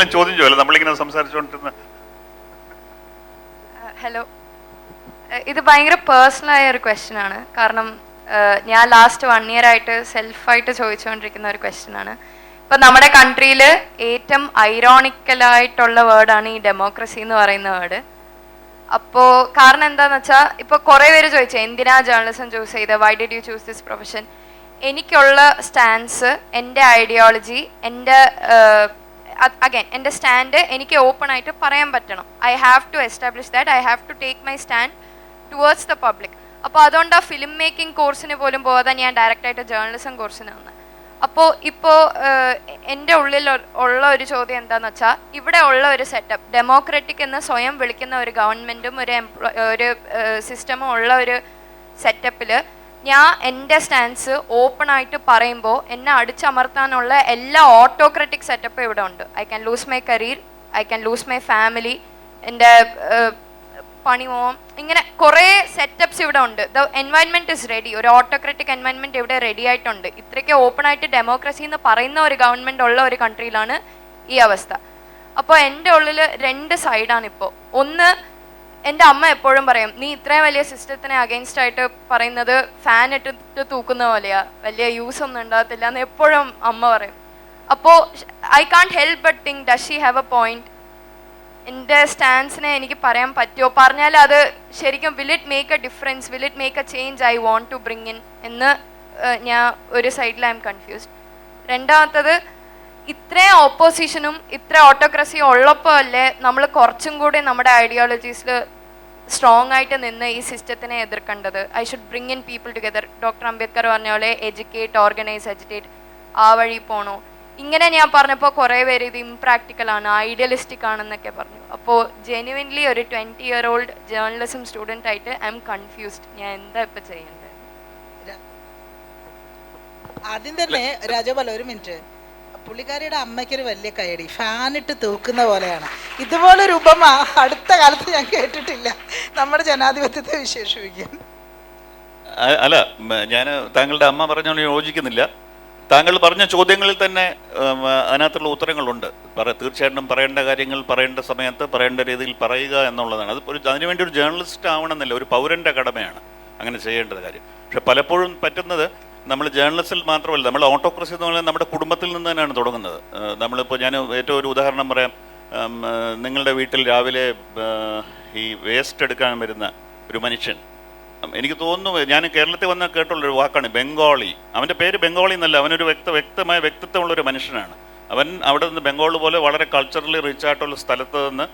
എന്തെങ്കിലും ചോദ്യം ചോദില്ല നമ്മളിങ്ങനെ സംസാരിച്ചുകൊണ്ടിരുന്ന ഹലോ ഇത് ഭയങ്കര പേഴ്സണൽ ആയ ഒരു ക്വസ്റ്റ്യൻ ആണ്. കാരണം ഞാൻ ലാസ്റ്റ് വൺ ഇയർ ആയിട്ട് സെൽഫായിട്ട് ചോദിച്ചുകൊണ്ടിരിക്കുന്ന ഒരു ക്വസ്റ്റ്യൻ ആണ്. ഇപ്പൊ നമ്മുടെ കൺട്രിയിൽ ഏറ്റവും ഐറോണിക്കലായിട്ടുള്ള വേർഡാണ് ഈ ഡെമോക്രസി എന്ന് പറയുന്ന വേർഡ് അപ്പോ കാരണം എന്താന്ന് വെച്ചാൽ ഇപ്പൊ കുറെ പേര് ചോദിച്ചു എന്തിനാ ജേർണലിസം ചൂസ് ചെയ്ത്? Why did you choose this profession എനിക്കുള്ള സ്റ്റാൻസ് എന്റെ ഐഡിയോളജി എന്റെ അഗൈൻ എന്റെ സ്റ്റാൻഡ് എനിക്ക് ഓപ്പൺ ആയിട്ട് പറയാൻ പറ്റണം. I have to establish that I have to take my stand towards the public അപ്പോൾ അതുകൊണ്ട് ആ ഫിലിം മേക്കിംഗ് കോഴ്സിന് പോലും പോകാതെ ഞാൻ ഡയറക്റ്റായിട്ട് ജേർണലിസം കോഴ്സിന് വന്നത് അപ്പോൾ ഇപ്പോൾ എന്റെ ഉള്ളിൽ ഉള്ള ഒരു ചോദ്യം എന്താന്ന് വെച്ചാൽ ഇവിടെ ഉള്ള ഒരു സെറ്റപ്പ് ഡെമോക്രാറ്റിക് എന്ന് സ്വയം വിളിക്കുന്ന ഒരു ഗവൺമെന്റും ഒരു എംപ്ലോ ഒരു സിസ്റ്റമും ഉള്ള ഒരു സെറ്റപ്പിൽ ഞാൻ എന്റെ സ്റ്റാൻസ് ഓപ്പൺ ആയിട്ട് പറയുമ്പോൾ എന്നെ അടിച്ചമർത്താനുള്ള എല്ലാ ഓട്ടോക്രാറ്റിക് സെറ്റപ്പും ഇവിടെ ഉണ്ട്. I can lose my career I can lose my family എന്റെ പണി പോവാം ഇങ്ങനെ കുറേ സെറ്റപ്സ് ഇവിടെ ഉണ്ട്. ദ എൻവയൺമെന്റ് ഇസ് റെഡി ഒരു ഓട്ടോക്രാറ്റിക് എൻവയൺമെന്റ് ഇവിടെ റെഡി ആയിട്ടുണ്ട്. ഇത്രയ്ക്ക് ഓപ്പൺ ആയിട്ട് ഡെമോക്രസി എന്ന് പറയുന്ന ഒരു ഗവൺമെന്റ് ഉള്ള ഒരു കൺട്രിയിലാണ് ഈ അവസ്ഥ. അപ്പോൾ എന്റെ ഉള്ളിൽ രണ്ട് സൈഡാണ് ഇപ്പോൾ ഒന്ന് എന്റെ അമ്മ എപ്പോഴും പറയും നീ ഇത്രയും വലിയ സിസ്റ്റത്തിനെ അഗെയിൻസ്റ്റ് ആയിട്ട് പറയുന്നത് ഫാൻ ഇട്ടിട്ട് തൂക്കുന്ന പോലെയാ. വലിയ യൂസ് ഒന്നും ഉണ്ടാകത്തില്ല എന്ന് എപ്പോഴും അമ്മ പറയും. അപ്പോൾ I can't help but think does she have a point എന്റെ സ്റ്റാൻസിനെ എനിക്ക് പറയാൻ പറ്റുമോ പറഞ്ഞാൽ അത് ശരിക്കും will it make a difference will it make a change I want to bring in എന്ന് ഞാൻ ഒരു സൈഡിൽ ഐ എം കൺഫ്യൂസ്ഡ് രണ്ടാമത്തത് ഇത്രയും ഓപ്പോസിഷനും ഇത്ര ഓട്ടോക്രസിയും ഉള്ളപ്പോൾ അല്ലേ നമ്മൾ കുറച്ചും കൂടി നമ്മുടെ ഐഡിയോളജീസിൽ സ്ട്രോങ് ആയിട്ട് നിന്ന് ഈ സിസ്റ്റത്തിനെ എതിർക്കേണ്ടത്? I should bring in people together doctor Ambedkar പറഞ്ഞ പോലെ എഡ്യൂക്കേറ്റ് ഓർഗനൈസ് എജ്യൂക്കേറ്റ് ആ വഴി പോണോ. ഇങ്ങനെ ഞാൻ പറഞ്ഞപ്പോൾ കുറേ പേര് ഇത് ഇംപ്രാക്ടിക്കൽ ആണ് ഐഡിയലിസ്റ്റിക് ആണെന്നൊക്കെ പറഞ്ഞു. അപ്പോൾ ജെനുവിൻലി ഒരു twenty year old journalism student ആയിട്ട് ഐ എം കൺഫ്യൂസ്ഡ് ഞാൻ എന്താ ഇപ്പം ചെയ്യേണ്ടത്? ആദ്യം തന്നെ രാജപാല ഒരു മിനിറ്റ് പുള്ളിക്കാരിയുടെ അമ്മയ്ക്കൊരു വലിയ കൈയടി ഫാനിട്ട് തൂക്കുന്ന പോലെയാണ്. ഇതുപോലൊരു ഉപമ അടുത്ത കാലത്ത് ഞാൻ കേട്ടിട്ടില്ല. നമ്മുടെ ജനാധിപത്യത്തെ വിശേഷിപ്പിക്കാൻ. അല്ല ഞാൻ താങ്കളുടെ അമ്മ പറഞ്ഞോണ്ട് യോജിക്കുന്നില്ല. താങ്കൾ പറഞ്ഞ ചോദ്യങ്ങളിൽ തന്നെ അതിനകത്തുള്ള ഉത്തരങ്ങളുണ്ട്. തീർച്ചയായിട്ടും പറയേണ്ട കാര്യങ്ങൾ പറയേണ്ട സമയത്ത് പറയേണ്ട രീതിയിൽ പറയുക എന്നുള്ളതാണ്. അത് ഒരു അതിനുവേണ്ടി ഒരു ജേർണലിസ്റ്റ് ആവണമെന്നില്ല. ഒരു പൗരന്റെ കടമയാണ് അങ്ങനെ ചെയ്യേണ്ടത് കാര്യം. പക്ഷെ പലപ്പോഴും പറ്റുന്നത് നമ്മൾ ജേർണലിസ്റ്റിൽ മാത്രമല്ല നമ്മൾ ഓട്ടോക്രസി എന്ന് പറഞ്ഞാൽ നമ്മുടെ കുടുംബത്തിൽ നിന്ന് തന്നെയാണ് തുടങ്ങുന്നത്. നമ്മളിപ്പോൾ ഞാൻ ഏറ്റവും ഒരു ഉദാഹരണം പറയാം. നിങ്ങളുടെ വീട്ടിൽ രാവിലെ ഈ വേസ്റ്റ് എടുക്കാൻ വരുന്ന ഒരു മനുഷ്യൻ. എനിക്ക് തോന്നുന്നു ഞാൻ കേരളത്തിൽ വന്ന കേട്ടുള്ളൊരു വാക്കാണ് ബംഗാളി. അവന്റെ പേര് ബംഗാളി എന്നല്ല അവനൊരു വ്യക്ത വ്യക്തമായ വ്യക്തിത്വമുള്ള ഒരു മനുഷ്യനാണ്. അവൻ അവിടെ നിന്ന് ബംഗാൾ പോലെ വളരെ കൾച്ചറലി റിച്ച് ആയിട്ടുള്ള സ്ഥലത്ത് നിന്ന്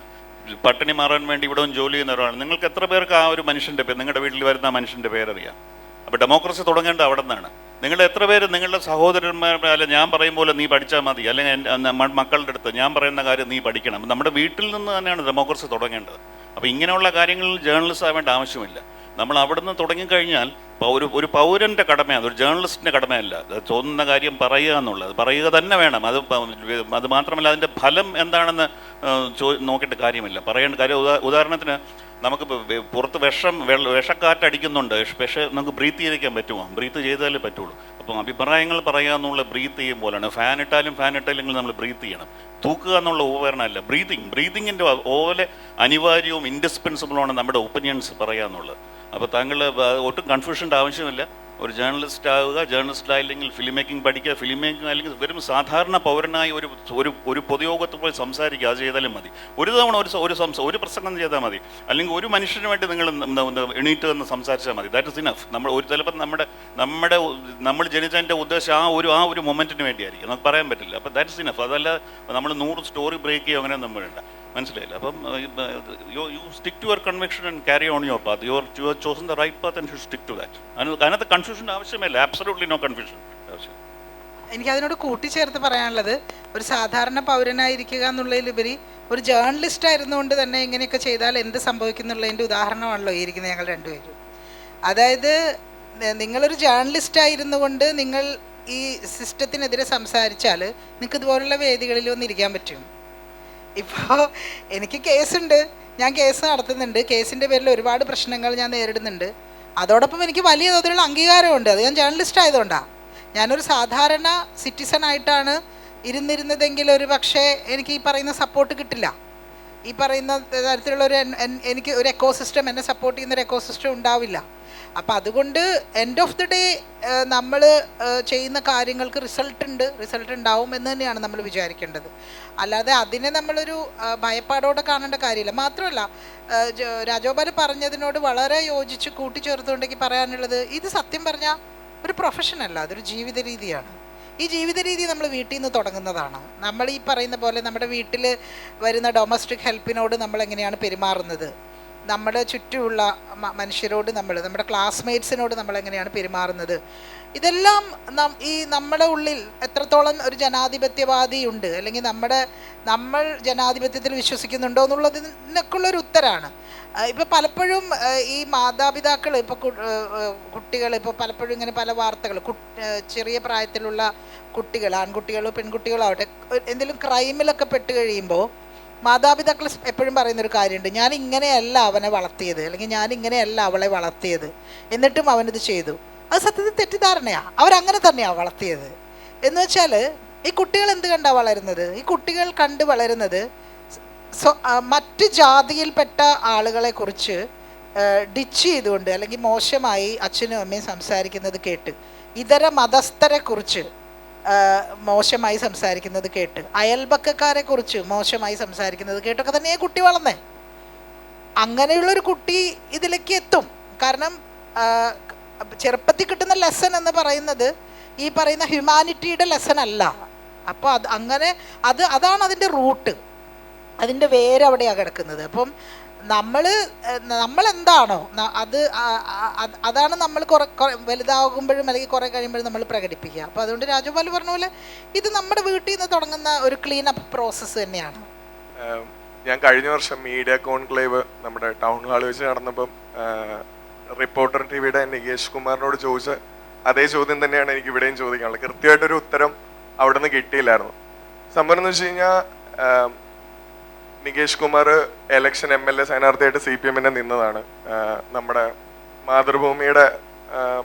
പട്ടിണി മാറാൻ വേണ്ടി ഇവിടെ ജോലി ചെയ്യുന്ന ഒരാളാണ്. നിങ്ങൾക്ക് എത്ര പേർക്ക് ആ ഒരു മനുഷ്യന്റെ പേര് നിങ്ങളുടെ വീട്ടിൽ വരുന്ന ആ മനുഷ്യന്റെ പേരറിയാം? അപ്പോൾ ഡെമോക്രസി തുടങ്ങേണ്ടത് അവിടെ നിന്നാണ്. നിങ്ങൾ എത്ര പേര് നിങ്ങളുടെ സഹോദരന്മാർ അല്ല ഞാൻ പറയും പോലെ നീ പഠിച്ചാൽ മതി അല്ലെങ്കിൽ മക്കളുടെ അടുത്ത് ഞാൻ പറയുന്ന കാര്യം നീ പഠിക്കണം. നമ്മുടെ വീട്ടിൽ നിന്ന് തന്നെയാണ് ഡെമോക്രസി തുടങ്ങേണ്ടത്. അപ്പോൾ ഇങ്ങനെയുള്ള കാര്യങ്ങളിൽ ജേർണലിസ്റ്റ് ആവേണ്ട ആവശ്യമില്ല. നമ്മൾ അവിടെ നിന്ന് തുടങ്ങിക്കഴിഞ്ഞാൽ ഒരു ഒരു പൗരന്റെ കടമയാണ് ഒരു ജേർണലിസ്റ്റിന്റെ കടമയല്ല. തോന്നുന്ന കാര്യം പറയുക എന്നുള്ളത്. പറയുക തന്നെ വേണം. അത് അത് മാത്രമല്ല അതിന്റെ ഫലം എന്താണെന്ന് ചോ നോക്കിയിട്ട് കാര്യമില്ല. പറയേണ്ട കാര്യം ഉദാ ഉദാഹരണത്തിന് നമുക്ക് പുറത്ത് വിഷം വിഷക്കാറ്റടിക്കുന്നുണ്ട്. പക്ഷേ നമുക്ക് ബ്രീത്ത് ചെയ്തിരിക്കാൻ പറ്റുമോ? ബ്രീത്ത് ചെയ്താലേ പറ്റുള്ളൂ. അപ്പം അഭിപ്രായങ്ങൾ പറയുക എന്നുള്ള ബ്രീത്ത് ചെയ്യും പോലെയാണ്. ഫാൻ ഇട്ടാലും ഫാൻ ഇട്ടില്ലെങ്കിലും നമ്മൾ ബ്രീത്ത് ചെയ്യണം. തൂക്കുക എന്നുള്ള ഉപകരണമല്ല ബ്രീതിങ് ബ്രീതിങ്ങിന്റെ ഓലെ അനിവാര്യവും ഇൻഡിസ്പെൻസിബിളുമാണ് നമ്മുടെ ഒപ്പീനിയൻസ് പറയുക എന്നുള്ളത്. അപ്പോൾ താങ്കൾ ഒട്ടും കൺഫ്യൂഷന്റെ ആവശ്യമില്ല. ഒരു ജേർണലിസ്റ്റ് ആവുക ജേർണലിസ്റ്റ് ആയില്ലെങ്കിൽ ഫിലിം മേക്കിംഗ് പഠിക്കുക ഫിലിം മേക്കിംഗ് അല്ലെങ്കിൽ വെറും സാധാരണ പൗരനായി ഒരു ഒരു ഒരു പൊതുയോഗത്തിൽ പോയി സംസാരിക്കുക അത് ചെയ്താലും മതി. ഒരു തവണ ഒരു ഒരു സംസ ഒരു പ്രസംഗം ചെയ്താൽ മതി. അല്ലെങ്കിൽ ഒരു മനുഷ്യന് വേണ്ടി നിങ്ങൾ എണീറ്റ് എന്ന് സംസാരിച്ചാൽ മതി. ദാറ്റ് ഇസ് ഇനഫ് നമ്മൾ ഒരു ചിലപ്പോൾ നമ്മുടെ നമ്മുടെ നമ്മൾ ജനിച്ചതിന്റെ ഉദ്ദേശം ആ ഒരു ആ ഒരു മൊമെന്റിന് വേണ്ടിയായിരിക്കും. നമുക്ക് പറയാൻ പറ്റില്ല. അപ്പോൾ ദാറ്റ് ഇസ് ഇനഫ് അതല്ല നമ്മൾ നൂറ് സ്റ്റോറി ബ്രേക്ക് ചെയ്യുക അങ്ങനെ വേണ്ട. മനസ്സിലായില്ല. അപ്പം you stick to your conviction and carry on your path your you have chosen the right path and should stick to that അതിനകത്ത് കൺഫ്യൂഷൻ ആവശ്യമില്ല. ആബ്സലൂട്ട്ലി നോ കൺഫ്യൂഷൻ ആവശ്യം എനിക്ക് അതിനോട് കൂട്ടിച്ചേർത്ത് പറയാനുള്ളത് ഒരു സാധാരണ പൗരനായിരിക്കുക എന്നുള്ളതിലുപരി ഒരു ജേർണലിസ്റ്റ് ആയിരുന്നുകൊണ്ട് തന്നെ ഇങ്ങനെയൊക്കെ ചെയ്താൽ എന്ത് സംഭവിക്കുന്നുള്ളതിന്റെ ഉദാഹരണമാണല്ലോ ഇരിക്കുന്നത് ഞങ്ങൾ രണ്ടുപേരും. അതായത് നിങ്ങളൊരു ജേർണലിസ്റ്റ് ആയിരുന്നു കൊണ്ട് നിങ്ങൾ ഈ സിസ്റ്റത്തിനെതിരെ സംസാരിച്ചാൽ നിങ്ങൾക്ക് ഇതുപോലുള്ള വേദികളിൽ ഒന്നിരിക്കാൻ പറ്റും. ഇപ്പോൾ എനിക്ക് കേസുണ്ട്. ഞാൻ കേസ് നടത്തുന്നുണ്ട്. കേസിന്റെ പേരിൽ ഒരുപാട് പ്രശ്നങ്ങൾ ഞാൻ നേരിടുന്നുണ്ട്. അതോടൊപ്പം എനിക്ക് വലിയ തോതിലുള്ള അംഗീകാരമുണ്ട്. അത് ഞാൻ ജേർണലിസ്റ്റ് ആയതുകൊണ്ടാണ് ഞാനൊരു സാധാരണ സിറ്റിസൺ ആയിട്ടാണ് ഇരുന്നിരുന്നതെങ്കിൽ ഒരു പക്ഷേ എനിക്ക് ഈ പറയുന്ന സപ്പോർട്ട് കിട്ടില്ല. ഈ പറയുന്ന തരത്തിലുള്ള ഒരു എനിക്ക് ഒരു എക്കോസിസ്റ്റം എന്നെ സപ്പോർട്ട് ചെയ്യുന്ന ഒരു എക്കോസിസ്റ്റം ഉണ്ടാവില്ല. അപ്പം അതുകൊണ്ട് എൻഡ് ഓഫ് ദി ഡേ നമ്മൾ ചെയ്യുന്ന കാര്യങ്ങൾക്ക് റിസൾട്ട് ഉണ്ട്. റിസൾട്ട് ഉണ്ടാവും എന്ന് തന്നെയാണ് നമ്മൾ വിചാരിക്കേണ്ടത്. അല്ലാതെ അതിനെ നമ്മളൊരു ഭയപ്പാടോടെ കാണേണ്ട കാര്യമില്ല. മാത്രമല്ല രാജോപാൽ പറഞ്ഞതിനോട് വളരെ യോജിച്ച് കൂട്ടിച്ചേർത്തുകൊണ്ടെങ്കിൽ പറയാനുള്ളത് ഇത് സത്യം പറഞ്ഞാൽ ഒരു പ്രൊഫഷനല്ല അതൊരു ജീവിത രീതിയാണ്. ഈ ജീവിത രീതി നമ്മൾ വീട്ടിൽ നിന്ന് തുടങ്ങുന്നതാണ്. നമ്മൾ ഈ പറയുന്ന പോലെ നമ്മുടെ വീട്ടിൽ വരുന്ന ഡൊമസ്റ്റിക് ഹെൽപ്പിനോട് നമ്മൾ എങ്ങനെയാണ് പെരുമാറുന്നത്? നമ്മുടെ ചുറ്റുമുള്ള മനുഷ്യരോട് നമ്മൾ നമ്മുടെ ക്ലാസ്മേറ്റ്സിനോട് നമ്മൾ എങ്ങനെയാണ് പെരുമാറുന്നത്? ഇതെല്ലാം നം ഈ നമ്മുടെ ഉള്ളിൽ എത്രത്തോളം ഒരു ജനാധിപത്യവാദി ഉണ്ട് അല്ലെങ്കിൽ നമ്മുടെ നമ്മൾ ജനാധിപത്യത്തിൽ വിശ്വസിക്കുന്നുണ്ടോ എന്നുള്ളതിനൊക്കെയുള്ളൊരു ഉത്തരാണ്. ഇപ്പോൾ പലപ്പോഴും ഈ മാതാപിതാക്കൾ ഇപ്പോൾ കുട്ടികൾ ഇപ്പോൾ പലപ്പോഴും ഇങ്ങനെ പല വാർത്തകൾ ചെറിയ പ്രായത്തിലുള്ള കുട്ടികൾ ആൺകുട്ടികളോ പെൺകുട്ടികളോ ആവട്ടെ എന്തെങ്കിലും ക്രൈമിലൊക്കെ പെട്ട് കഴിയുമ്പോൾ മാതാപിതാക്കൾ എപ്പോഴും പറയുന്നൊരു കാര്യമുണ്ട് ഞാൻ ഇങ്ങനെയല്ല അവനെ വളർത്തിയത് അല്ലെങ്കിൽ ഞാൻ ഇങ്ങനെയല്ല അവളെ വളർത്തിയത് എന്നിട്ടും അവനിത് ചെയ്തു. അത് സത്യത്തിൽ തെറ്റിദ്ധാരണയാണ് അവരങ്ങനെ തന്നെയാണ് വളർത്തിയത്. എന്ന് വെച്ചാൽ ഈ കുട്ടികൾ എന്ത് കണ്ടാണ് വളരുന്നത്? ഈ കുട്ടികൾ കണ്ട് വളരുന്നത് മറ്റ് ജാതിയിൽപ്പെട്ട ആളുകളെ കുറിച്ച് ഡിച്ച് ചെയ്തുകൊണ്ട് അല്ലെങ്കിൽ മോശമായി അച്ഛനും അമ്മയും സംസാരിക്കുന്നത് കേട്ട് ഇതര മതസ്ഥരെ കുറിച്ച് മോശമായി സംസാരിക്കുന്നത് കേട്ട്. അയൽപക്കക്കാരെ കുറിച്ച് മോശമായി സംസാരിക്കുന്നത് കേട്ടൊക്കെ തന്നെ കുട്ടി വളർന്നേ. അങ്ങനെയുള്ളൊരു കുട്ടി ഇതിലേക്ക് എത്തും. കാരണം ചെറുപ്പത്തിൽ കിട്ടുന്ന ലെസൺ എന്ന് പറയുന്നത് ഈ പറയുന്ന ഹ്യൂമാനിറ്റിയുടെ ലെസൺ അല്ല. അപ്പോൾ അത് അങ്ങനെ അത് അതാണ് അതിന്റെ റൂട്ട് അതിന്റെ വേര് അവിടെയാണ് കിടക്കുന്നത്. അപ്പം നമ്മൾ എന്താണോ അത് അതാണ് നമ്മൾ കുറെ കുറെ വലുതാകുമ്പോഴും അല്ലെങ്കിൽ കുറേ കഴിയുമ്പോഴും നമ്മൾ പ്രകടിപ്പിക്കുക. അപ്പോൾ അതുകൊണ്ട് രാജഗോപാൽ പറഞ്ഞ പോലെ ഇത് നമ്മുടെ വീട്ടിൽ നിന്ന് തുടങ്ങുന്ന ഒരു ക്ലീൻ അപ്പ് പ്രോസസ്സ് തന്നെയാണ് ഞാൻ കഴിഞ്ഞ വർഷം മീഡിയ കോൺക്ലേവ് നമ്മുടെ ടൗൺ ഹാളിൽ വെച്ച് നടന്നപ്പം റിപ്പോർട്ടർ ടി വിയുടെ നികേഷ് കുമാറിനോട് ചോദിച്ച അതേ ചോദ്യം തന്നെയാണ് എനിക്ക് ഇവിടെയും ചോദിക്കാനുള്ളത്. കൃത്യമായിട്ടൊരു ഉത്തരം അവിടെ നിന്ന് കിട്ടിയില്ലായിരുന്നു. സംഭവം എന്ന് വെച്ച് കഴിഞ്ഞാൽ Nikesh Kumar election M L A സ്ഥാനാർത്ഥിയായിട്ട് സി പി എമ്മിനെ നിന്നതാണ്. നമ്മുടെ മാതൃഭൂമിയുടെ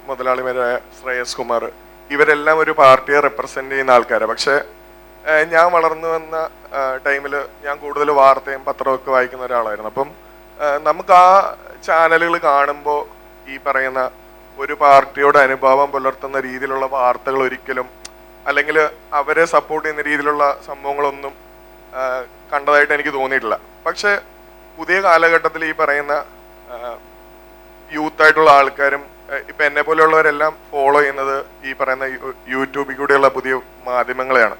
മുതലാളിമാരായ ശ്രേയസ് കുമാർ. ഇവരെല്ലാം ഒരു പാർട്ടിയെ റെപ്രസെന്റ് ചെയ്യുന്ന ആൾക്കാരാണ് പക്ഷേ ഞാൻ വളർന്നു വന്ന ടൈമിൽ ഞാൻ കൂടുതൽ വാർത്തയും പത്രവും ഒക്കെ വായിക്കുന്ന ഒരാളായിരുന്നു. അപ്പം നമുക്ക് ആ ചാനലുകൾ കാണുമ്പോൾ ഈ പറയുന്ന ഒരു പാർട്ടിയോട് അനുഭാവം പുലർത്തുന്ന രീതിയിലുള്ള വാർത്തകൾ ഒരിക്കലും അല്ലെങ്കിൽ അവരെ സപ്പോർട്ട് ചെയ്യുന്ന രീതിയിലുള്ള സംഭവങ്ങളൊന്നും കണ്ടതായിട്ട് എനിക്ക് തോന്നിയിട്ടില്ല. പക്ഷെ പുതിയ കാലഘട്ടത്തിൽ ഈ പറയുന്ന യൂത്ത് ആയിട്ടുള്ള ആൾക്കാരും ഇപ്പം എന്നെ പോലെയുള്ളവരെല്ലാം ഫോളോ ചെയ്യുന്നത് ഈ പറയുന്ന യൂട്യൂബിൽ കൂടെയുള്ള പുതിയ മാധ്യമങ്ങളെയാണ്.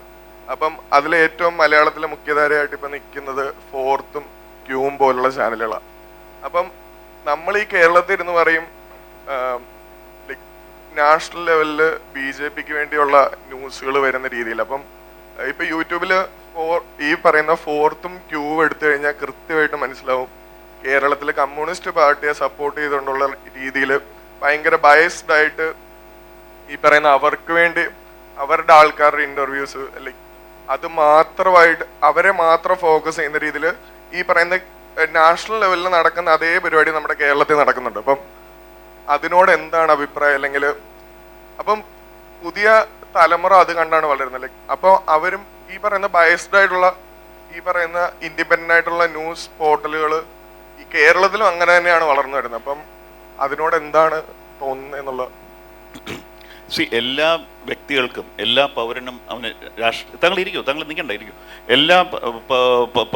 അപ്പം അതിൽ ഏറ്റവും മലയാളത്തിലെ മുഖ്യധാരയായിട്ട് ഇപ്പൊ നിൽക്കുന്നത് ഫോർത്തും ക്യൂവും പോലുള്ള ചാനലുകളാണ്. അപ്പം നമ്മൾ ഈ കേരളത്തിൽ ഇരുന്ന് പറയും നാഷണൽ ലെവലിൽ ബി ജെ പിക്ക് വേണ്ടിയുള്ള ന്യൂസുകൾ വരുന്ന രീതിയിൽ. അപ്പം ഇപ്പൊ യൂട്യൂബിൽ ഫോർ ഈ പറയുന്ന ഫോർത്തും ക്യൂവും എടുത്തു കഴിഞ്ഞാൽ കൃത്യമായിട്ട് മനസ്സിലാവും. കേരളത്തിൽ കമ്മ്യൂണിസ്റ്റ് പാർട്ടിയെ സപ്പോർട്ട് ചെയ്തുകൊണ്ടുള്ള രീതിയിൽ ഭയങ്കര ബയസ്ഡ് ആയിട്ട് ഈ പറയുന്ന അവർക്ക് വേണ്ടി അവരുടെ ആൾക്കാരുടെ ഇന്റർവ്യൂസ് ലൈക്ക് അത് മാത്രമായിട്ട് അവരെ മാത്രം ഫോക്കസ് ചെയ്യുന്ന രീതിയിൽ ഈ പറയുന്ന നാഷണൽ ലെവലിൽ നടക്കുന്ന അതേ പരിപാടി നമ്മുടെ കേരളത്തിൽ നടക്കുന്നുണ്ട്. അപ്പം അതിനോട് എന്താണ് അഭിപ്രായം? അല്ലെങ്കിൽ അപ്പം പുതിയ തലമുറ അത് കണ്ടാണ് വളരുന്നത്. അപ്പോൾ അവരും ഈ പറയുന്ന ബയസ്ഡ് ആയിട്ടുള്ള ഈ പറയുന്ന ഇൻഡിപെൻഡന്റ് ആയിട്ടുള്ള ന്യൂസ് പോർട്ടലുകൾ ഈ കേരളത്തിലും അങ്ങനെ തന്നെയാണ് വളർന്നു വരുന്നത്. അപ്പം അതിനോട് എന്താണ് തോന്നുന്നത് എന്നുള്ള സി എല്ലാ വ്യക്തികൾക്കും എല്ലാ പൗരനും അവന് രാഷ്ട്രീയ താങ്കൾ ഇരിക്കും താങ്കൾ നിൽക്കണ്ട ഇരിക്കും. എല്ലാ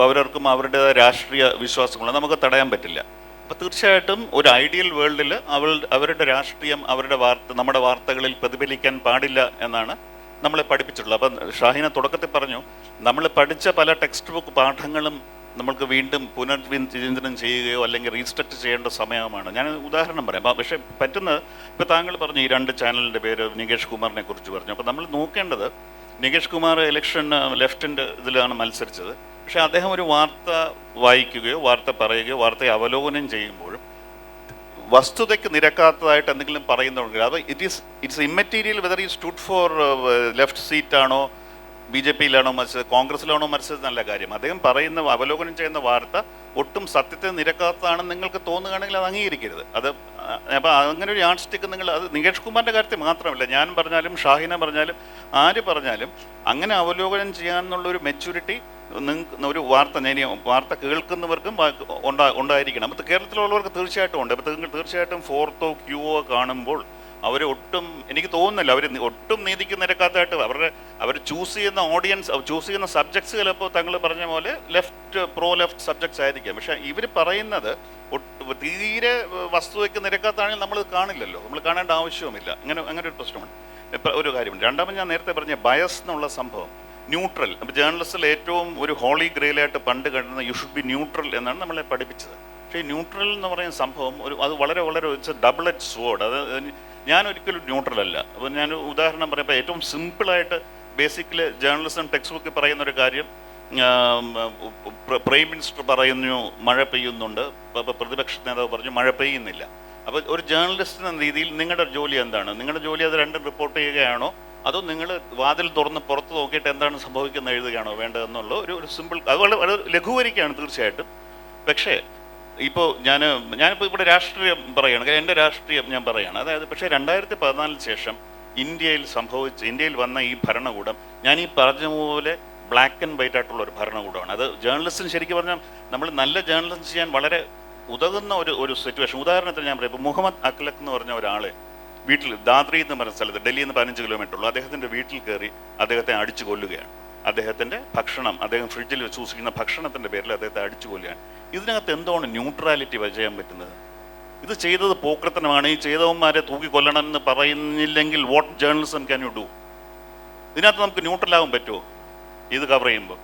പൗരർക്കും അവരുടേതായ രാഷ്ട്രീയ വിശ്വാസങ്ങൾ നമുക്ക് തടയാൻ പറ്റില്ല. അപ്പം തീർച്ചയായിട്ടും ഒരു ഐഡിയൽ വേൾഡിൽ അവൾ അവരുടെ രാഷ്ട്രീയം അവരുടെ വാർത്ത നമ്മുടെ വാർത്തകളിൽ പ്രതിഫലിക്കാൻ പാടില്ല എന്നാണ് നമ്മളെ പഠിപ്പിച്ചിട്ടുള്ളത് അപ്പം ഷാഹിന തുടക്കത്തിൽ പറഞ്ഞു നമ്മൾ പഠിച്ച പല ടെക്സ്റ്റ് ബുക്ക് പാഠങ്ങളും നമ്മൾക്ക് വീണ്ടും പുനർവിചിന്തനം ചെയ്യുകയോ അല്ലെങ്കിൽ റീസ്ട്രക്ട് ചെയ്യേണ്ട സമയമാണ്. ഞാൻ ഉദാഹരണം പറയാം. പക്ഷേ പറ്റുന്ന ഇപ്പോൾ താങ്കൾ പറഞ്ഞു ഈ രണ്ട് ചാനലിന്റെ പേര് നികേഷ് കുമാറിനെ കുറിച്ച് പറഞ്ഞു. അപ്പോൾ നമ്മൾ നോക്കേണ്ടത് നികേഷ് കുമാർ ഇലക്ഷൻ ലെഫ്റ്റിന്റെ ഇതിലാണ് മത്സരിച്ചത്. പക്ഷേ അദ്ദേഹം ഒരു വാർത്ത വായിക്കുകയോ വാർത്ത പറയുകയോ വാർത്തയെ അവലോകനം ചെയ്യുമ്പോഴും വസ്തുതയ്ക്ക് നിരക്കാത്തതായിട്ട് എന്തെങ്കിലും പറയുന്നുണ്ടെങ്കിൽ അത് it is it's immaterial whether ഈ സ്റ്റുഡ് ഫോർ ലെഫ്റ്റ് ആണോ ബി ജെ പിയിലാണോ മത്സരം കോൺഗ്രസിലാണോ മത്സരം നല്ല കാര്യം. അദ്ദേഹം പറയുന്ന അവലോകനം ചെയ്യുന്ന വാർത്ത ഒട്ടും സത്യത്തെ നിരക്കാത്തതാണെന്ന് നിങ്ങൾക്ക് തോന്നുകയാണെങ്കിൽ അത് അംഗീകരിക്കരുത്. അത് അപ്പോൾ അങ്ങനെ ഒരു യാഡ് സ്റ്റിക്ക് നിങ്ങൾ അത് നികേഷ് കുമാറിന്റെ കാര്യത്തിൽ മാത്രമല്ല ഞാൻ പറഞ്ഞാലും ഷാഹിന പറഞ്ഞാലും ആര് പറഞ്ഞാലും അങ്ങനെ അവലോകനം ചെയ്യാമെന്നുള്ളൊരു മെച്യൂരിറ്റി നിങ്ങൾക്ക് ഒരു വാർത്ത ഞാൻ വാർത്ത കേൾക്കുന്നവർക്കും ഉണ്ടാ ഉണ്ടായിരിക്കണം. അപ്പോൾ കേരളത്തിലുള്ളവർക്ക് തീർച്ചയായിട്ടും ഉണ്ട്. അപ്പോൾ നിങ്ങൾ തീർച്ചയായിട്ടും ഫോർത്തോ ക്യൂവോ കാണുമ്പോൾ അവർ ഒട്ടും എനിക്ക് തോന്നുന്നില്ല. അവർ ഒട്ടും നീതിക്ക് നിരക്കാത്തതായിട്ട് അവരുടെ അവർ ചൂസ് ചെയ്യുന്ന ഓഡിയൻസ് ചൂസ് ചെയ്യുന്ന സബ്ജക്ട്സ് ചിലപ്പോൾ തങ്ങൾ പറഞ്ഞ പോലെ ലെഫ്റ്റ് പ്രോ ലെഫ്റ്റ് സബ്ജക്ട്സ് ആയിരിക്കാം. പക്ഷേ ഇവർ പറയുന്നത് തീരെ വസ്തുവയ്ക്ക് നിരക്കാത്താണെങ്കിൽ നമ്മൾ കാണില്ലല്ലോ. നമ്മൾ കാണേണ്ട ആവശ്യവുമില്ല. അങ്ങനെ അങ്ങനെ ഒരു പ്രശ്നമുണ്ട്. ഇപ്പം ഒരു കാര്യമുണ്ട്. രണ്ടാമത് ഞാൻ നേരത്തെ പറഞ്ഞ ബയസ് എന്നുള്ള സംഭവം. ന്യൂട്രൽ അപ്പോൾ ജേർണലിസ്റ്റിൽ ഏറ്റവും ഒരു ഹോളി ഗ്രേലായിട്ട് പണ്ട് കണ്ടുന്ന യു ഷുഡ് ബി ന്യൂട്രൽ എന്നാണ് നമ്മളെ പഠിപ്പിച്ചത്. പക്ഷേ ന്യൂട്രൽ എന്ന് പറയുന്ന സംഭവം ഒരു അത് വളരെ വളരെ ഡബിൾ എച്ച് സ്വോർഡ് അത് ഞാൻ ഒരിക്കലും ന്യൂട്രൽ അല്ല. അപ്പോൾ ഞാൻ ഉദാഹരണം പറയുമ്പോൾ ഏറ്റവും സിമ്പിളായിട്ട് ബേസിക്കലി ജേർണലിസം ടെക്സ്റ്റ് ബുക്കിൽ പറയുന്ന ഒരു കാര്യം പ്രൈം മിനിസ്റ്റർ പറയുന്നു മഴ പെയ്യുന്നുണ്ട്. പ്രതിപക്ഷ നേതാവ് പറഞ്ഞു മഴ പെയ്യുന്നില്ല. അപ്പോൾ ഒരു ജേർണലിസ്റ്റ് എന്ന രീതിയിൽ നിങ്ങളുടെ ജോലി എന്താണ്? നിങ്ങളുടെ ജോലി അത് രണ്ടും റിപ്പോർട്ട് ചെയ്യുകയാണോ? അതോ നിങ്ങൾ വാതിൽ തുറന്ന് പുറത്ത് നോക്കിയിട്ട് എന്താണ് സംഭവിക്കുന്നത് എഴുതുകയാണോ വേണ്ടതെന്നുള്ള? ഒരു ഒരു സിമ്പിൾ അത് വളരെ ലഘൂകരിക്കുകയാണ് തീർച്ചയായിട്ടും. പക്ഷേ ഇപ്പോൾ ഞാൻ ഞാനിപ്പോൾ ഇവിടെ രാഷ്ട്രീയം പറയുകയാണ് എന്റെ രാഷ്ട്രീയം ഞാൻ പറയുകയാണ് അതായത് പക്ഷേ രണ്ടായിരത്തി പതിനാലിന് ശേഷം ഇന്ത്യയിൽ സംഭവിച്ച ഇന്ത്യയിൽ വന്ന ഈ ഭരണകൂടം ഞാൻ ഈ പറഞ്ഞ പോലെ ബ്ലാക്ക് ആൻഡ് വൈറ്റ് ആയിട്ടുള്ള ഒരു ഭരണകൂടമാണ്. അത് ജേർണലിസ്റ്റിന് ശരിക്കും പറഞ്ഞാൽ നമ്മൾ നല്ല ജേർണലിസ്റ്റ് ചെയ്യാൻ വളരെ ഉതകുന്ന ഒരു ഒരു സിറ്റുവേഷൻ ഉദാഹരണത്തിന് ഞാൻ പറയാം. ഇപ്പോൾ മുഹമ്മദ് അഖ്ലഖ് എന്ന് പറഞ്ഞ ഒരാളെ വീട്ടിൽ ദാദ്രി എന്ന് പറഞ്ഞ സ്ഥലത്ത് ഡൽഹിയിൽ നിന്ന് പതിനഞ്ച് കിലോമീറ്റർ ഉള്ളൂ. അദ്ദേഹത്തിന്റെ വീട്ടിൽ കയറി അദ്ദേഹത്തെ അടിച്ചു കൊല്ലുകയാണ്. അദ്ദേഹത്തിന്റെ ഭക്ഷണം അദ്ദേഹം ഫ്രിഡ്ജിൽ വെച്ച് സൂക്ഷിക്കുന്ന ഭക്ഷണത്തിന്റെ പേരിൽ അദ്ദേഹത്തെ അടിച്ചു കൊല്ലുകയാണ്. ഇതിനകത്ത് എന്താണ് ന്യൂട്രാലിറ്റി ചെയ്യാൻ പറ്റുന്നത്? ഇത് ചെയ്തത് പോക്രത്തനമാണ്. ഈ ചെയ്തവന്മാരെ തൂക്കി കൊല്ലണം എന്ന് പറയുന്നില്ലെങ്കിൽ what journalism can you do ഇതിനകത്ത് നമുക്ക് ന്യൂട്രലാകാൻ പറ്റുമോ? ഇത് കവർ ചെയ്യുമ്പോൾ?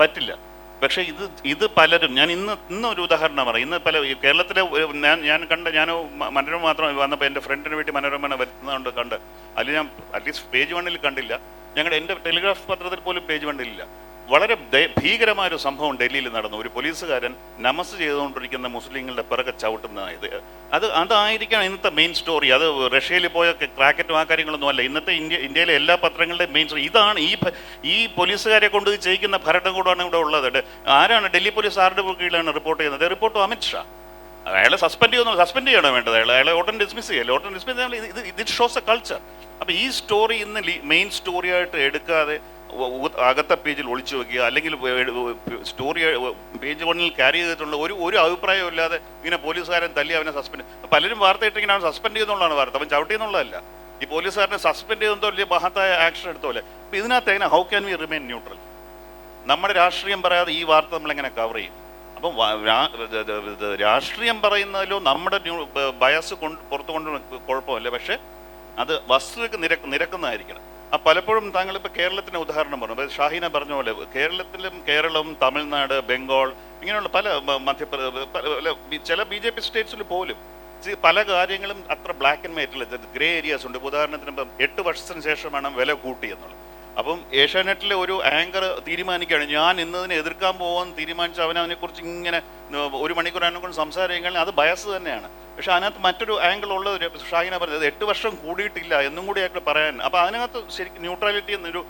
പറ്റില്ല. പക്ഷേ ഇത് ഇത് പലരും ഞാൻ ഇന്ന് ഇന്ന് ഒരു ഉദാഹരണം പറയാം. ഇന്ന് പല കേരളത്തിലെ ഞാൻ ഞാൻ കണ്ട ഞാൻ മനോരമ മാത്രം വന്നപ്പോൾ എന്റെ ഫ്രണ്ടിന് വേണ്ടി മനോരമ വരുന്നതുകൊണ്ട് കണ്ട്. അതിൽ ഞാൻ അറ്റ്ലീസ്റ്റ് പേജ് വണ്ണിൽ കണ്ടില്ല. ഞങ്ങളുടെ എന്റെ ടെലിഗ്രാഫ് പത്രത്തിൽ പോലും പേജ് വണ്ണിലില്ല വളരെ ഭീകരമായ ഒരു സംഭവം ഡൽഹിയിൽ നടന്നു. ഒരു പോലീസുകാരൻ നമസ് ചെയ്തുകൊണ്ടിരിക്കുന്ന മുസ്ലിങ്ങളുടെ പിറകെ ചവിട്ടുന്നതായത് അത് അതായിരിക്കണം ഇന്നത്തെ മെയിൻ സ്റ്റോറി അത് റഷ്യയിൽ പോയ ക്രാക്കറ്റും ആ കാര്യങ്ങളൊന്നും അല്ല. ഇന്നത്തെ ഇന്ത്യ ഇന്ത്യയിലെ എല്ലാ പത്രങ്ങളുടെയും മെയിൻ സ്റ്റോറി ഇതാണ് ഈ ഈ പോലീസുകാരെ കൊണ്ട് ചെയ്യിക്കുന്ന ചെയ്യിക്കുന്ന ഭരണകൂടമാണ് ഇവിടെ ഉള്ളത്. ആരാണ്? ഡൽഹി പോലീസ് ആരുടെ കീഴിലാണ് റിപ്പോർട്ട് ചെയ്യുന്നത്? റിപ്പോർട്ട് അമിത് ഷാ. അയാളെ സസ്പെൻഡ് ചെയ്യുന്നു സസ്പെൻഡ് ചെയ്യണോ വേണ്ടത്? അയാളെ അയാളെ ഓട്ടൻ ഡിസ്മിസ് ചെയ്യല്ലേ? ഓട്ടൻ ഡിസ്മിസ് ചെയ്യാൻ ഇത് ഇത് ഷോസ് എ കൾച്ചർ അപ്പോൾ ഈ സ്റ്റോറി ഇന്ന് മെയിൻ സ്റ്റോറിയായിട്ട് എടുക്കാതെ അകത്തെ പേജിൽ ഒളിച്ചു വെക്കുക അല്ലെങ്കിൽ സ്റ്റോറി പേജ് വണ്ണിൽ ക്യാരി ചെയ്തിട്ടുള്ള ഒരു ഒരു അഭിപ്രായവും ഇല്ലാതെ ഇങ്ങനെ പോലീസുകാരൻ തല്ലി അവനെ സസ്പെൻഡ് പലരും വാർത്ത ഇട്ടിങ്ങനെ അവൻ സസ്പെൻഡ് ചെയ്യുന്നുള്ളതാണ് വാർത്ത. അവൻ ചവിട്ടി എന്നുള്ളതല്ല. ഈ പോലീസുകാരനെ സസ്പെൻഡ് ചെയ്യുന്നതോ വലിയ മഹത്തായ ആക്ഷൻ എടുത്തോലെ അപ്പം ഇതിനകത്ത് എങ്ങനെ how can we remain neutral നമ്മുടെ രാഷ്ട്രീയം പറയാതെ ഈ വാർത്ത നമ്മളെങ്ങനെ കവർ ചെയ്യും? അപ്പം രാഷ്ട്രീയം പറയുന്നതിലോ നമ്മുടെ ബയസ് കൊണ്ട് പുറത്തു കൊണ്ടുവരുന്ന കുഴപ്പമില്ല. പക്ഷേ അത് വസ്തുതയ്ക്ക് നിരക്ക് നിരക്കുന്നതായിരിക്കണം. ആ പലപ്പോഴും താങ്കൾ ഇപ്പോൾ കേരളത്തിന് ഉദാഹരണം പറഞ്ഞു. ഷാഹിന പറഞ്ഞ പോലെ കേരളത്തിലും കേരളം തമിഴ്നാട് ബംഗാൾ ഇങ്ങനെയുള്ള പല മധ്യപ്രദേശ് ചില ബി ജെ പി സ്റ്റേറ്റ്സിൽ പോലും പല കാര്യങ്ങളും അത്ര ബ്ലാക്ക് ആൻഡ് വൈറ്റ് അല്ല ഗ്രേ ഏരിയാസ് ഉണ്ട്. ഉദാഹരണത്തിന് ഇപ്പം എട്ട് വർഷത്തിന് ശേഷമാണ് വില കൂട്ടി എന്നുള്ളത് അപ്പം ഏഷ്യാനെറ്റിലെ ഒരു ആങ്കർ തീരുമാനിക്കുകയാണ്. ഞാൻ ഇന്നതിനെ എതിർക്കാൻ പോകാൻ തീരുമാനിച്ച അവൻ അതിനെക്കുറിച്ച് ഇങ്ങനെ ഒരു മണിക്കൂർ അതിനെ കൊണ്ട് സംസാരിക്കുകയാണെങ്കിൽ അത് ബയസ് തന്നെയാണ്. പക്ഷെ അതിനകത്ത് മറ്റൊരു ആംഗിൾ ഉള്ളത് ഷാഹിന പറഞ്ഞത് എട്ട് വർഷം കൂടിയിട്ടില്ല എന്നും കൂടി അയാൾക്ക് പറയാൻ. അപ്പോൾ അതിനകത്ത് ശരിക്കും ന്യൂട്രാലിറ്റി എന്നൊരു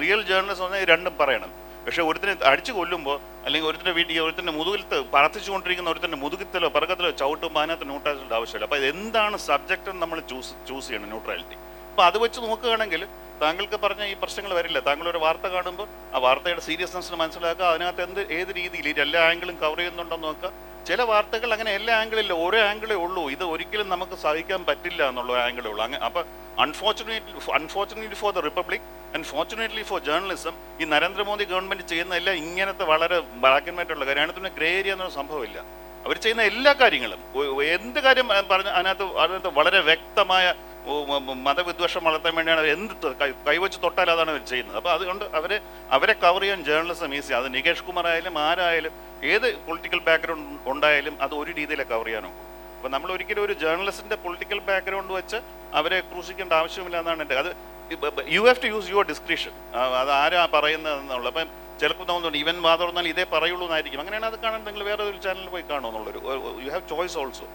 റിയൽ ജേർണലിസ്റ്റ് പറഞ്ഞാൽ രണ്ടും പറയണം. പക്ഷെ ഒരുത്തിനെ അടിച്ചു കൊല്ലുമ്പോൾ അല്ലെങ്കിൽ ഒരുത്തിന്റെ വീട്ടിൽ ഒരുത്തിന്റെ മുതുകിലത്ത് പറത്തിച്ചുകൊണ്ടിരിക്കുന്ന ഒരുത്തിന്റെ മുതുകിത്തലോ പറക്കത്തിലോ ചവിട്ടുമ്പോൾ അതിനകത്ത് ന്യൂട്രാലിറ്റി ആവശ്യമില്ല. അപ്പോൾ എന്താണ് സബ്ജക്റ്റ് നമ്മൾ ചൂസ് ചൂസ് ചെയ്യണം ന്യൂട്രാലിറ്റി അപ്പോൾ അത് വെച്ച് നോക്കുകയാണെങ്കിൽ താങ്കൾക്ക് പറഞ്ഞ ഈ പ്രശ്നങ്ങൾ വരില്ല. താങ്കൾ ഒരു വാർത്ത കാണുമ്പോൾ ആ വാർത്തയുടെ സീരിയസ്നെസ് മനസ്സിലാക്കുക. അതിനകത്ത് എന്ത് ഏത് രീതിയിൽ എല്ലാ ആംഗിളും കവർ ചെയ്യുന്നുണ്ടോ നോക്കുക. ചില വാർത്തകൾ അങ്ങനെ എല്ലാ ആംഗിളില്ല ഓരോ ആംഗിളേ ഉള്ളൂ. ഇത് ഒരിക്കലും നമുക്ക് സഹിക്കാൻ പറ്റില്ല എന്നുള്ള ആംഗിളേ ഉള്ളൂ. അങ്ങനെ അപ്പോൾ unfortunately unfortunately for the republic and fortunately for journalism ഈ നരേന്ദ്രമോദി ഗവൺമെന്റ് ചെയ്യുന്ന എല്ലാം ഇങ്ങനത്തെ വളരെ ബ്ലാക്ക് ആൻഡ് വൈറ്റ് ഉള്ള കാര്യം. അതിനകത്ത് ഗ്രേ ഏരിയ എന്നൊരു സംഭവമില്ല അവർ ചെയ്യുന്ന എല്ലാ കാര്യങ്ങളും എന്ത് കാര്യം പറഞ്ഞ അതിനകത്ത് അതിനകത്ത് വളരെ വ്യക്തമായ മതവിദ്വേഷം വളർത്താൻ വേണ്ടിയാണ് അവർ എന്ത് കൈവച്ച് തൊട്ടാൽ അതാണ് അവർ ചെയ്യുന്നത്. അപ്പോൾ അതുകൊണ്ട് അവരെ അവരെ കവർ ചെയ്യാൻ ജേർണലിസം ഈസി അത് നികേഷ് കുമാർ ആയാലും ആരായാലും ഏത് പൊളിറ്റിക്കൽ ബാക്ക്ഗ്രൗണ്ട് ഉണ്ടായാലും അത് ഒരു രീതിയിലെ കവർ ചെയ്യാനോ അപ്പോൾ നമ്മൾ ഒരിക്കലും ഒരു ജേർണലിസ്റ്റിന്റെ പൊളിറ്റിക്കൽ ബാക്ക്ഗ്രൗണ്ട് വെച്ച് അവരെ ക്രൂശിക്കേണ്ട ആവശ്യമില്ല എന്നാണ് എന്റെ അത് you have to use your description അത് ആരാ പറയുന്നത് എന്നുള്ളത് അപ്പം ചിലപ്പോൾ തോന്നുന്നുണ്ട് ഇവൻ വാതുറന്നാൽ ഇതേ പറയുള്ളൂ എന്നായിരിക്കും അങ്ങനെയാണ് അത് കാണാൻ നിങ്ങൾ വേറെ ഒരു ചാനലിൽ പോയി കാണുമെന്നുള്ളൊരു യു ഹാവ് ചോയ്സ് ഓൾസോ